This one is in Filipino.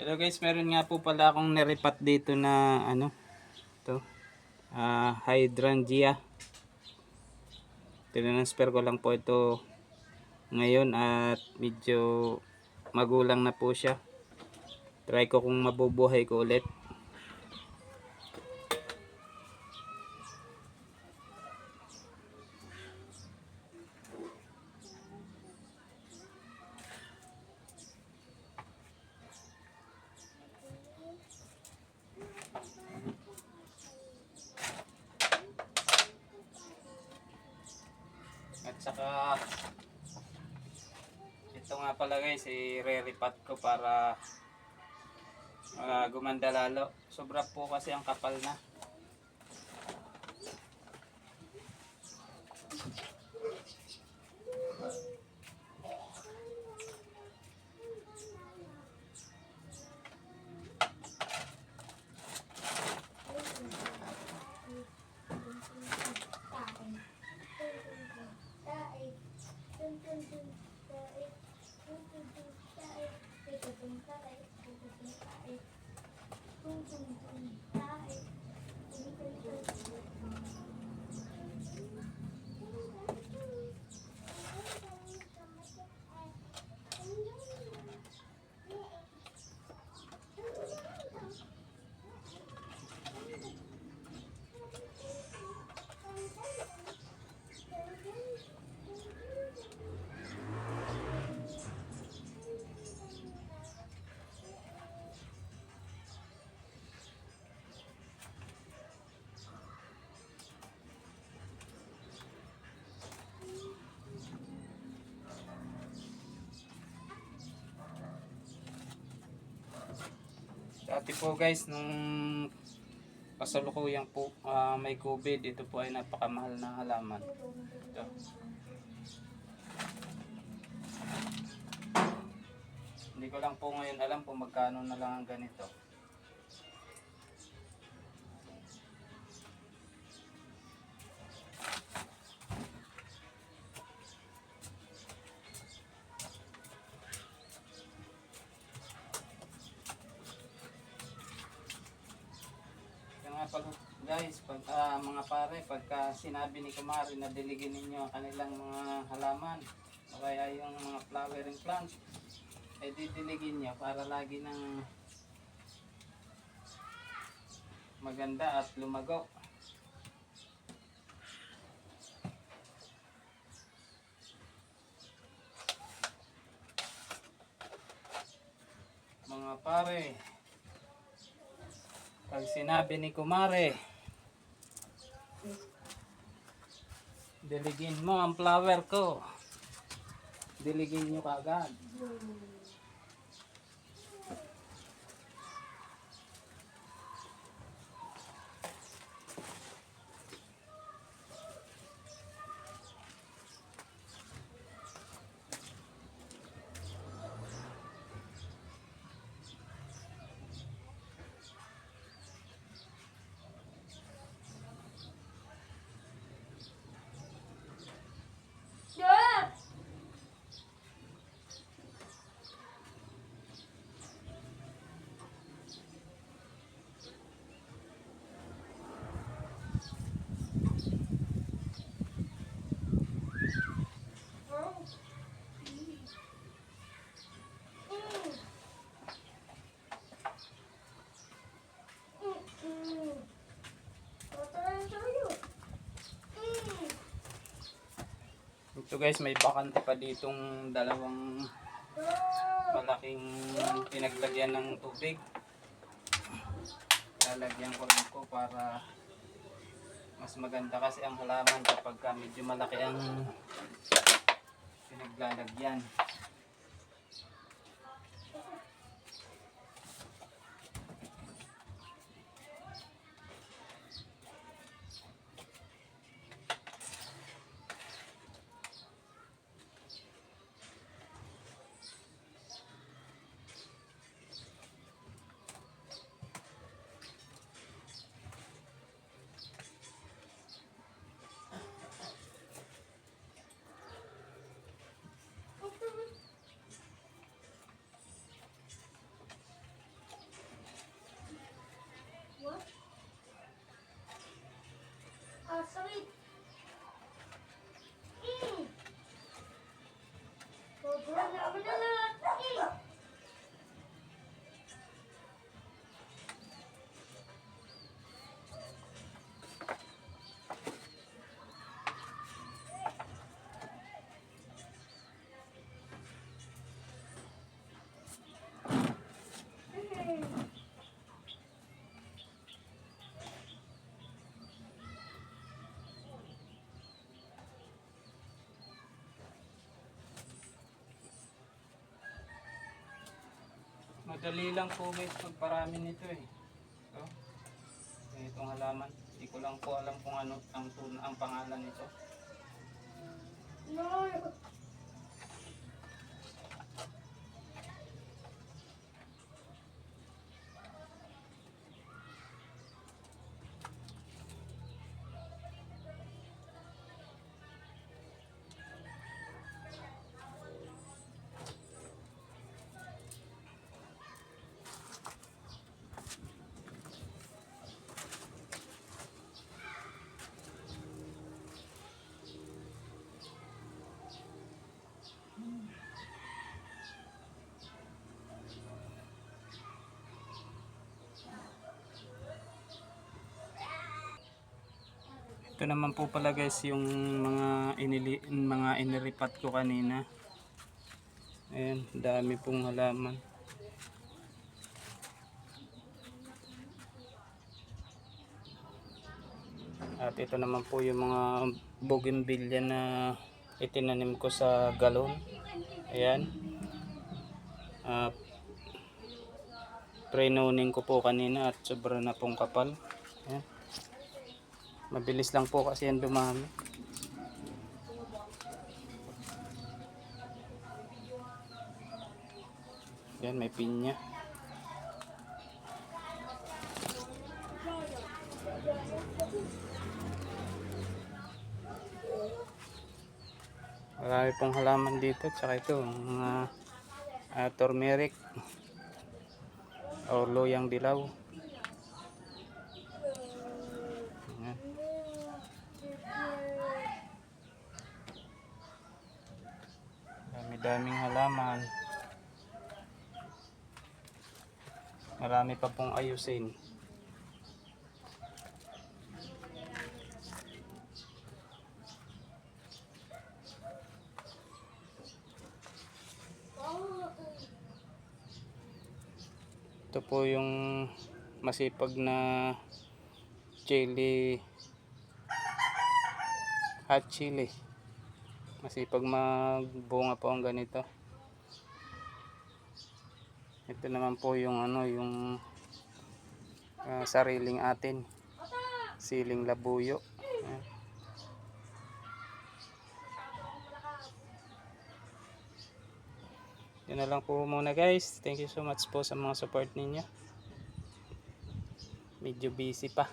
Hello guys, meron nga po pala akong naripat dito na ano, to ah hydrangea. Tinransfer ko lang po ito ngayon at medyo magulang na po siya. Try ko kung mabubuhay ko ulit. At saka ito nga pala guys, i-re-repat ko para ah, gumanda lalo. Sobra po kasi ang kapal na. Dati po guys, nung kasalukuyang po ah, may COVID, ito po ay napakamahal na halaman. Ito. Hindi ko lang po ngayon alam kung magkano na lang ang ganito. Pag, guys, pag, ah, mga pare, pagka sinabi ni Kumari na diligin ninyo ang kanilang mga halaman, o kaya yung mga flowering plant, ay didiligin nyo para lagi ng maganda at lumago. Mga pare, pag sinabi ni Kumare, diligin mo ang flower ko. Diligin nyo kagad. Ito guys, may bakante pa ditong dalawang malaking pinaglagyan ng tubig. Lalagyan ko lang ko para mas maganda kasi ang halaman kapag ka medyo malaki ang pinaglalagyan. Madali lang po guys pagparami nito eh. So, itong halaman. Hindi ko lang po alam kung ano ang, ang pangalan nito. Ito naman po pala guys yung mga inili mga iniripat ko kanina. Ayan, dami pong halaman. At ito naman po yung mga bougainvillea na itinanim ko sa galon. Ayan. Ah, pre-noning ko po kanina at sobra na pong kapal. Ayan. Mabilis lang po kasi yan dumami. Yan, may pinya. Marami pong halaman dito. Tsaka ito, mga uh, turmeric o loyang dilaw. Yan. Dami-daming halaman. Marami pa pong ayusin. Ito po yung masipag na chili hot chili. Masipag magbunga po ang ganito. Ito naman po yung ano yung ah, sariling atin. Siling labuyo. Ayan. Yun na lang po muna guys. Thank you so much po sa mga support ninyo. Medyo busy pa.